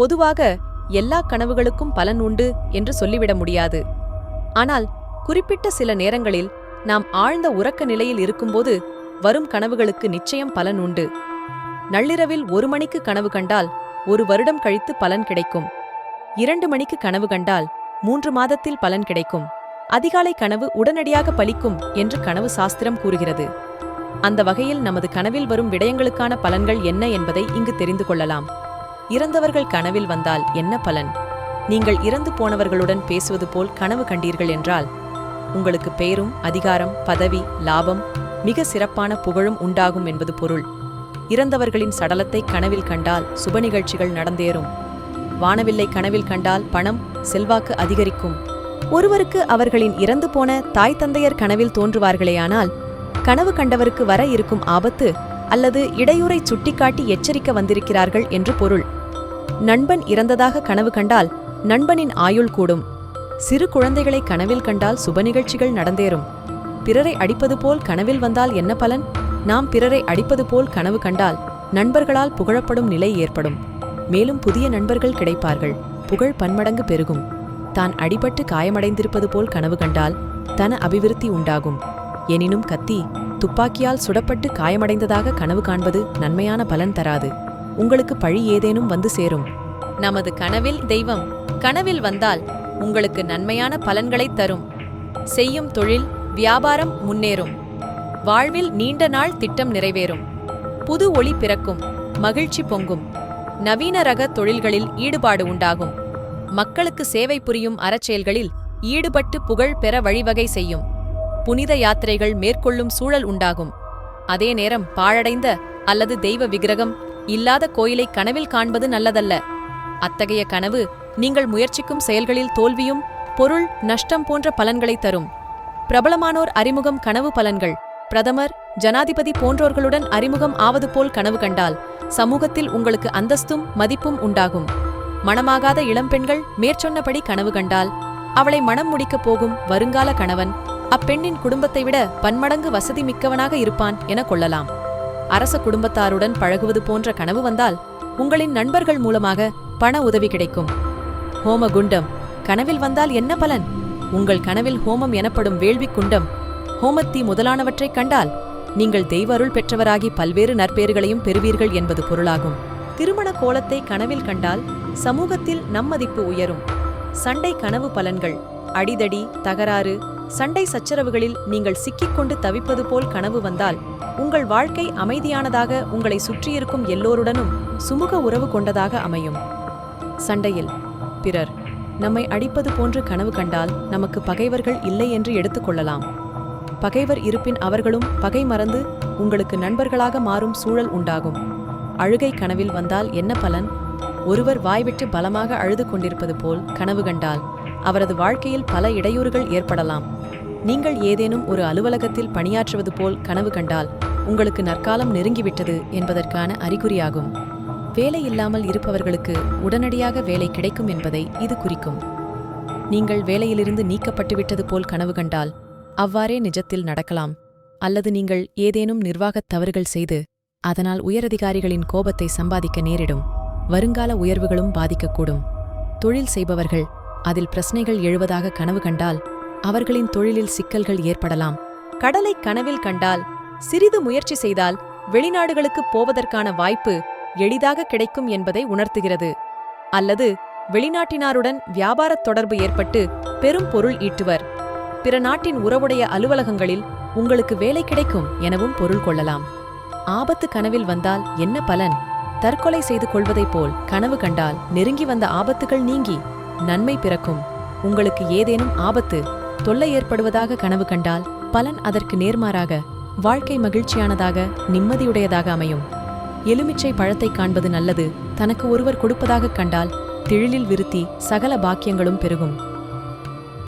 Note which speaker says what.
Speaker 1: பொதுவாக எல்லா கனவுகளுக்கும் பலன் உண்டு என்று சொல்லிவிட முடியாது. ஆனால் குறிப்பிட்ட சில நேரங்களில் நாம் ஆழ்ந்த உறக்க நிலையில் இருக்கும்போது வரும் கனவுகளுக்கு நிச்சயம் பலன் உண்டு. நள்ளிரவில் ஒரு மணிக்கு கனவு கண்டால் ஒரு வருடம் கழித்து பலன் கிடைக்கும். இரண்டு மணிக்கு கனவு கண்டால் மூன்று மாதத்தில் பலன் கிடைக்கும். அதிகாலை கனவு உடனடியாக பலிக்கும் என்று கனவு சாஸ்திரம் கூறுகிறது. அந்த வகையில் நமது கனவில் வரும் விடயங்களுக்கான பலன்கள் என்ன என்பதை இங்கு தெரிந்து கொள்ளலாம். இறந்தவர்கள் கனவில் வந்தால் என்ன பலன்? நீங்கள் இறந்து போனவர்களுடன் பேசுவது போல் கனவு கண்டீர்கள் என்றால் உங்களுக்கு பெயரும் அதிகாரம் பதவி லாபம் மிக சிறப்பான புகழும் உண்டாகும் என்பது பொருள். இறந்தவர்களின் சடலத்தை கனவில் கண்டால் சுப நிகழ்ச்சிகள் நடந்தேறும். வானவில்லை கனவில் கண்டால் பணம் செல்வாக்கு அதிகரிக்கும். ஒருவருக்கு அவர்களின் இறந்து போன தாய் தந்தையர் கனவில் தோன்றுவார்களேயானால் கனவு கண்டவருக்கு வர இருக்கும் ஆபத்து அல்லது இடையூறை சுட்டிக்காட்டி எச்சரிக்க வந்திருக்கிறார்கள் என்று பொருள். நண்பன் இறந்ததாக கனவு கண்டால் நண்பனின் ஆயுள் கூடும். சிறு குழந்தைகளை கனவில் கண்டால் சுப நிகழ்ச்சிகள் நடந்தேறும். பிறரை அடிப்பது போல் கனவில் வந்தால் என்ன பலன்? நாம் பிறரை அடிப்பது போல் கனவு கண்டால் நண்பர்களால் புகழப்படும் நிலை ஏற்படும். மேலும் புதிய நண்பர்கள் கிடைப்பார்கள். புகழ் பன்மடங்கு பெருகும். தான் அடிபட்டு காயமடைந்திருப்பது போல் கனவு கண்டால் தன அபிவிருத்தி உண்டாகும். எனினும் கத்தி துப்பாக்கியால் சுடப்பட்டு காயமடைந்ததாக கனவு காண்பது நன்மையான பலன் தராது. உங்களுக்கு பழி ஏதேனும் வந்து சேரும். நமது கனவில் தெய்வம் கனவில் வந்தால் உங்களுக்கு நன்மையான பலன்களைத் தரும். செய்யும் தொழில் வியாபாரம் முன்னேறும். வாழ்வில் நீண்ட நாள் திட்டம் நிறைவேறும். புது ஒளி பிறக்கும் மகிழ்ச்சி பொங்கும். நவீன ரக தொழில்களில் ஈடுபாடு உண்டாகும். மக்களுக்கு சேவை புரியும் அறச்செயல்களில் ஈடுபட்டு புகழ் பெற வழிவகை செய்யும். புனித யாத்திரைகள் மேற்கொள்ளும் சூழல் உண்டாகும். அதே நேரம் பாழடைந்த அல்லது தெய்வ விக்கிரகம் இல்லாத கோயிலை கனவில் காண்பது நல்லதல்ல. அத்தகைய கனவு நீங்கள் முயற்சிக்கும் செயல்களில் தோல்வியும் பொருள் நஷ்டம் போன்ற பலன்களை தரும். பிரபலமானோர் அறிமுகம் கனவு பலன்கள். பிரதமர் ஜனாதிபதி போன்றோர்களுடன் அறிமுகம் ஆவது போல் கனவு கண்டால் சமூகத்தில் உங்களுக்கு அந்தஸ்தும் மதிப்பும் உண்டாகும். மணமாகாத இளம்பெண்கள் மேற்சொன்னபடி கனவு கண்டால் அவளை மணம் முடிக்கப் போகும் வருங்கால கணவன் அப்பெண்ணின் குடும்பத்தை விட பன்மடங்கு வசதி மிக்கவனாக இருப்பான் என கொள்ளலாம். அரச குடும்பத்தாருடன் பழகுவது போன்ற கனவு வந்தால் உங்களின் நண்பர்கள் மூலமாக பண உதவி கிடைக்கும். ஹோம குண்டம் கனவில் வந்தால் என்ன பலன்? உங்கள் கனவில் ஹோமம் எனப்படும் வேள்வி குண்டம். ஹோமத்தீ முதலானவற்றைக் கண்டால் நீங்கள் தெய்வ அருள் பெற்றவராகி பல்வேறு நற்பேறுகளையும் பெறுவீர்கள் என்பது பொருளாகும். திருமண கோலத்தை கனவில் கண்டால் சமூகத்தில் நம்மதிப்பு உயரும். சண்டை கனவு பலன்கள். அடிதடி தகராறு சண்டை சச்சரவுகளில் நீங்கள் சிக்கிக்கொண்டு தவிப்பது போல் கனவு வந்தால் உங்கள் வாழ்க்கை அமைதியானதாக உங்களை சுற்றியிருக்கும் எல்லோருடனும் சுமூக உறவு கொண்டதாக அமையும். சண்டையில் பிறர் நம்மை அடிப்பது போன்று கனவு கண்டால் நமக்கு பகைவர்கள் இல்லை என்று எடுத்துக்கொள்ளலாம் பகைவர் இருப்பின் அவர்களும் பகை மறந்து உங்களுக்கு நண்பர்களாக மாறும் சூழல் உண்டாகும். அழுகை கனவில் வந்தால் என்ன பலன்? ஒருவர் வாய்விட்டு பலமாக அழுது கொண்டிருப்பது போல் கனவு கண்டால் அவரது வாழ்க்கையில் பல இடையூறுகள் ஏற்படலாம். நீங்கள் ஏதேனும் ஒரு அலுவலகத்தில் பணியாற்றுவது போல் கனவு கண்டால் உங்களுக்கு நற்காலம் நெருங்கிவிட்டது என்பதற்கான அறிகுறியாகும். வேலை இல்லாமல் இருப்பவர்களுக்கு உடனடியாக வேலை கிடைக்கும் என்பதை இது குறிக்கும். நீங்கள் வேலையிலிருந்து நீக்கப்பட்டுவிட்டது போல் கனவு கண்டால் அவ்வாறே நிஜத்தில் நடக்கலாம். அல்லது நீங்கள் ஏதேனும் நிர்வாகத் தவறுகள் செய்து அதனால் உயரதிகாரிகளின் கோபத்தை சம்பாதிக்க நேரிடும். வருங்கால உயர்வுகளும் பாதிக்கக்கூடும். தொழில் செய்பவர்கள் அதில் பிரச்சனைகள் எழுவதாக கனவு கண்டால் அவர்களின் தொழிலில் சிக்கல்கள் ஏற்படலாம். கடலை கனவில் கண்டால் சிறிது முயற்சி செய்தால் வெளிநாடுகளுக்கு போவதற்கான வாய்ப்பு எளிதாக கிடைக்கும் என்பதை உணர்த்துகிறது. அல்லது வெளிநாட்டினாருடன் வியாபாரத் தொடர்பு ஏற்பட்டு பெரும் பொருள் ஈட்டுவர். பிற நாட்டின் உறவுடைய அலுவலகங்களில் உங்களுக்கு வேலை கிடைக்கும் எனவும் பொருள் கொள்ளலாம். ஆபத்து கனவில் வந்தால் என்ன பலன்? தற்கொலை செய்து கொள்வதைப் போல் கனவு கண்டால் நெருங்கி வந்த ஆபத்துகள் நீங்கி நன்மை பிறக்கும். உங்களுக்கு ஏதேனும் ஆபத்து தொல்லை ஏற்படுவதாக கனவு கண்டால் பலன் அதற்கு நேர்மாறாக வாழ்க்கை மகிழ்ச்சியானதாக நிம்மதியுடையதாக அமையும். எலுமிச்சை பழத்தை காண்பது நல்லது தனக்கு ஒருவர் கொடுப்பதாகக் கண்டால் திழிலில் விருத்தி சகல பாக்கியங்களும் பெருகும்.